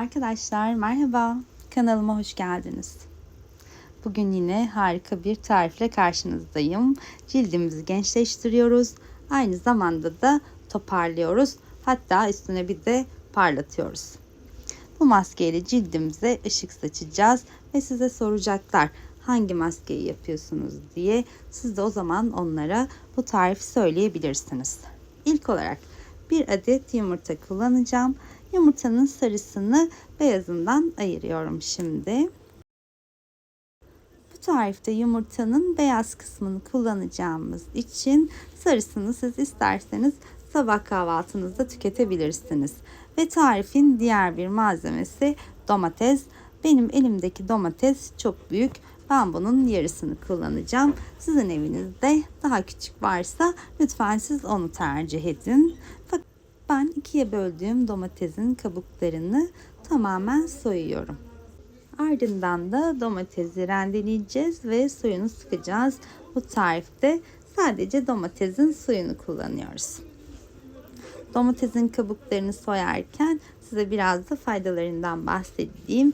Arkadaşlar merhaba. Kanalıma hoş geldiniz. Bugün yine harika bir tarifle karşınızdayım. Cildimizi gençleştiriyoruz. Aynı zamanda da toparlıyoruz. Hatta üstüne bir de parlatıyoruz. Bu maskeyle cildimize ışık saçacağız ve size soracaklar hangi maskeyi yapıyorsunuz diye. Siz de o zaman onlara bu tarifi söyleyebilirsiniz. İlk olarak bir adet yumurta kullanacağım. Yumurtanın sarısını beyazından ayırıyorum şimdi. Bu tarifte yumurtanın beyaz kısmını kullanacağımız için sarısını siz isterseniz sabah kahvaltınızda tüketebilirsiniz. Ve tarifin diğer bir malzemesi domates. Benim elimdeki domates çok büyük. Ben bunun yarısını kullanacağım. Sizin evinizde daha küçük varsa lütfen siz onu tercih edin. Fakat ben ikiye böldüğüm domatesin kabuklarını tamamen soyuyorum. Ardından da domatesi rendeleyeceğiz ve suyunu sıkacağız. Bu tarifte sadece domatesin suyunu kullanıyoruz. Domatesin kabuklarını soyarken size biraz da faydalarından bahsedeyim.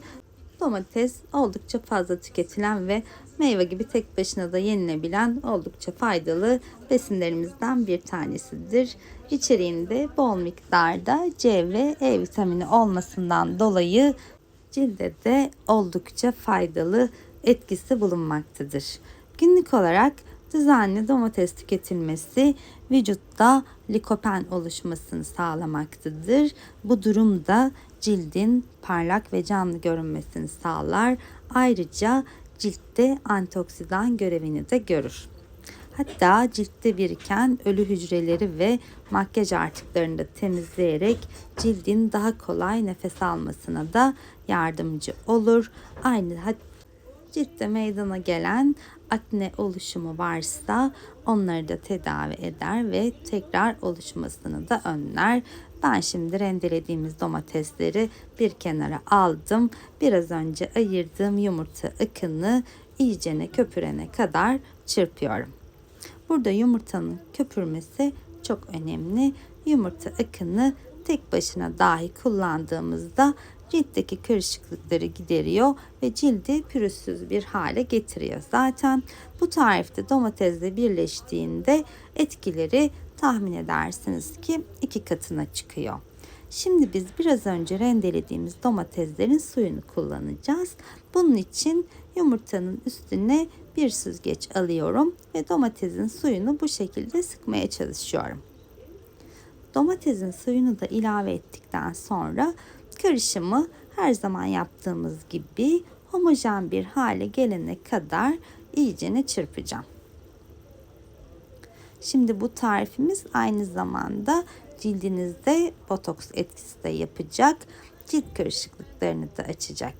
Domates oldukça fazla tüketilen ve meyve gibi tek başına da yenilebilen oldukça faydalı besinlerimizden bir tanesidir. İçeriğinde bol miktarda C ve E vitamini olmasından dolayı cilde de oldukça faydalı etkisi bulunmaktadır. Günlük olarak düzenli domates tüketilmesi vücutta likopen oluşmasını sağlamaktadır. Bu durumda cildin parlak ve canlı görünmesini sağlar. Ayrıca ciltte antioksidan görevini de görür. Hatta ciltte biriken ölü hücreleri ve makyaj artıklarını da temizleyerek cildin daha kolay nefes almasına da yardımcı olur. Aynı ciltte meydana gelen akne oluşumu varsa onları da tedavi eder ve tekrar oluşmasını da önler. Ben şimdi rendelediğimiz domatesleri bir kenara aldım. Biraz önce ayırdığım yumurta akını iyicene köpürene kadar çırpıyorum. Burada yumurtanın köpürmesi çok önemli. Yumurta akını tek başına dahi kullandığımızda ciltteki kırışıklıkları gideriyor ve cildi pürüzsüz bir hale getiriyor. Zaten bu tarifte domatesle birleştiğinde etkileri tahmin edersiniz ki iki katına çıkıyor. Şimdi biz biraz önce rendelediğimiz domateslerin suyunu kullanacağız. Bunun için yumurtanın üstüne bir süzgeç alıyorum ve domatesin suyunu bu şekilde sıkmaya çalışıyorum. Domatesin suyunu da ilave ettikten sonra karışımı her zaman yaptığımız gibi homojen bir hale gelene kadar iyicene çırpacağım. Şimdi bu tarifimiz aynı zamanda cildinizde botoks etkisi de yapacak. Cilt kırışıklıklarını da açacak.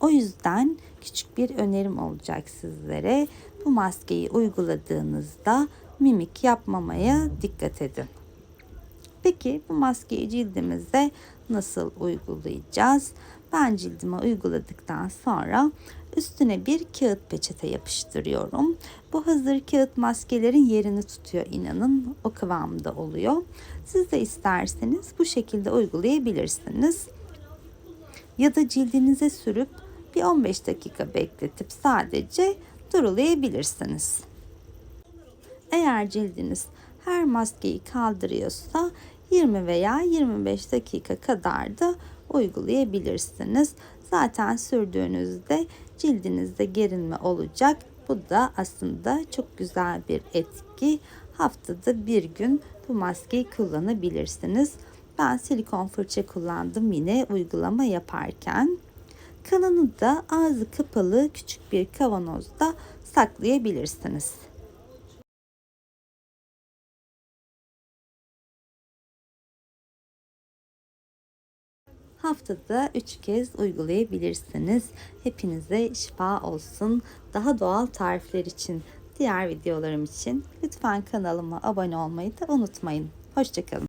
O yüzden küçük bir önerim olacak sizlere. Bu maskeyi uyguladığınızda mimik yapmamaya dikkat edin. Peki bu maskeyi cildimize nasıl uygulayacağız? Ben cildime uyguladıktan sonra üstüne bir kağıt peçete yapıştırıyorum. Bu hazır kağıt maskelerin yerini tutuyor inanın. O kıvamda oluyor. Siz de isterseniz bu şekilde uygulayabilirsiniz. Ya da cildinize sürüp bir 15 dakika bekletip sadece durulayabilirsiniz. Eğer cildiniz her maskeyi kaldırıyorsa 20 veya 25 dakika kadar da uygulayabilirsiniz. Zaten sürdüğünüzde cildinizde gerinme olacak. Bu da aslında çok güzel bir etki. Haftada bir gün bu maskeyi kullanabilirsiniz. Ben silikon fırça kullandım yine uygulama yaparken. Kalanı da ağzı kapalı küçük bir kavanozda saklayabilirsiniz. haftada 3 kez uygulayabilirsiniz. Hepinize şifa olsun. Daha doğal tarifler için, diğer videolarım için lütfen kanalıma abone olmayı da unutmayın. Hoşçakalın.